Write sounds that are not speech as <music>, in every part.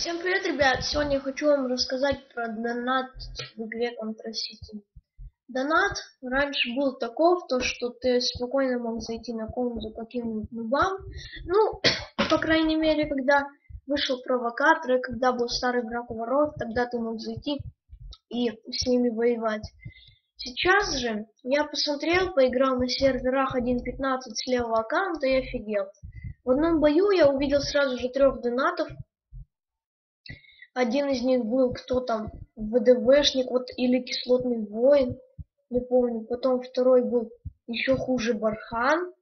Всем привет, ребят! Сегодня я хочу вам рассказать про донат в игре Contra City. Донат раньше был таков, то что ты спокойно мог зайти на комнату каким-нибудь нубам. Ну, <coughs> по крайней мере, когда вышел провокатор, и когда был старый враг у ворот, тогда ты мог зайти и с ними воевать. Сейчас же я посмотрел, поиграл на серверах 1.15 с левого аккаунта и офигел. В одном бою я увидел сразу же трех донатов. Один из них был кто там, ВДВшник, вот или кислотный воин, не помню. Потом второй был еще хуже Бархан.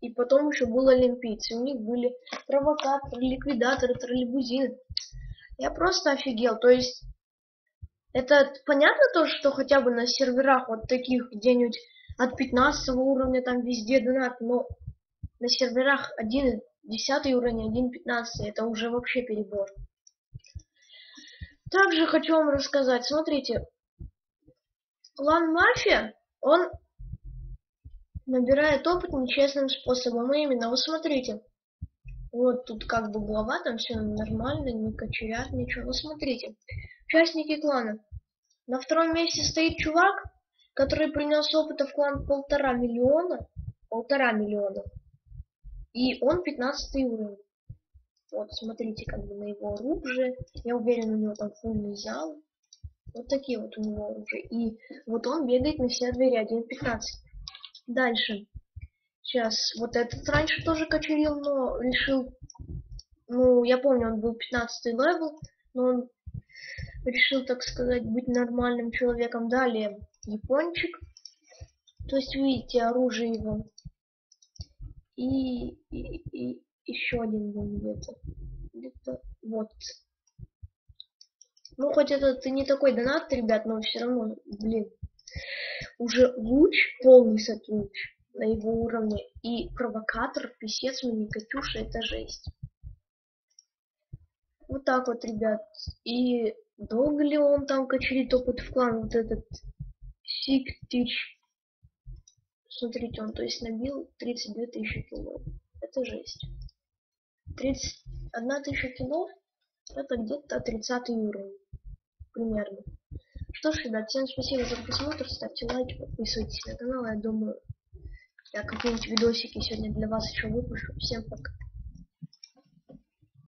И потом еще был олимпийцы. У них были провокаторы, ликвидаторы, троллейбузины. Я просто офигел. То есть, это понятно то, что хотя бы на серверах вот таких где-нибудь от 15 уровня там везде донат, но на серверах 1, 10 уровень, 1.15, это уже вообще перебор. Также хочу вам рассказать, смотрите, клан Мафия, он набирает опыт нечестным способом, и именно, вы смотрите, вот тут как бы глава, там все нормально, не кочерят, ничего. Ну смотрите, участники клана. На втором месте стоит чувак, который принес опыта в клан полтора миллиона. Полтора миллиона. И он 15 уровень. Вот, смотрите, как бы на его оружие. Я уверен, у него там фульный зал. Вот такие вот у него оружие. И вот он бегает на все двери 1.15. Дальше. Сейчас, вот этот раньше тоже кочерил, но решил... Ну, я помню, он был 15 левел, но он решил, так сказать, быть нормальным человеком. Далее, япончик. То есть, видите, оружие его и, и еще один был где-то. Где-то вот. Ну, хоть это ты не такой донат, ребят, но все равно, блин. Уже луч, полный сет луч на его уровне. И провокатор, писец, мини Катюша, это жесть. Вот так вот, ребят. И долго ли он там качерит опыт в клан? Вот этот Сиктич Смотрите, он то есть набил 32 тысячи кило. Это жесть. 31 тысяча кило это где-то 30 уровень. Примерно. Что ж, ребят, всем спасибо за просмотр. Ставьте лайки, подписывайтесь на канал. Я думаю, я какие-нибудь видосики сегодня для вас еще выпущу. Всем пока.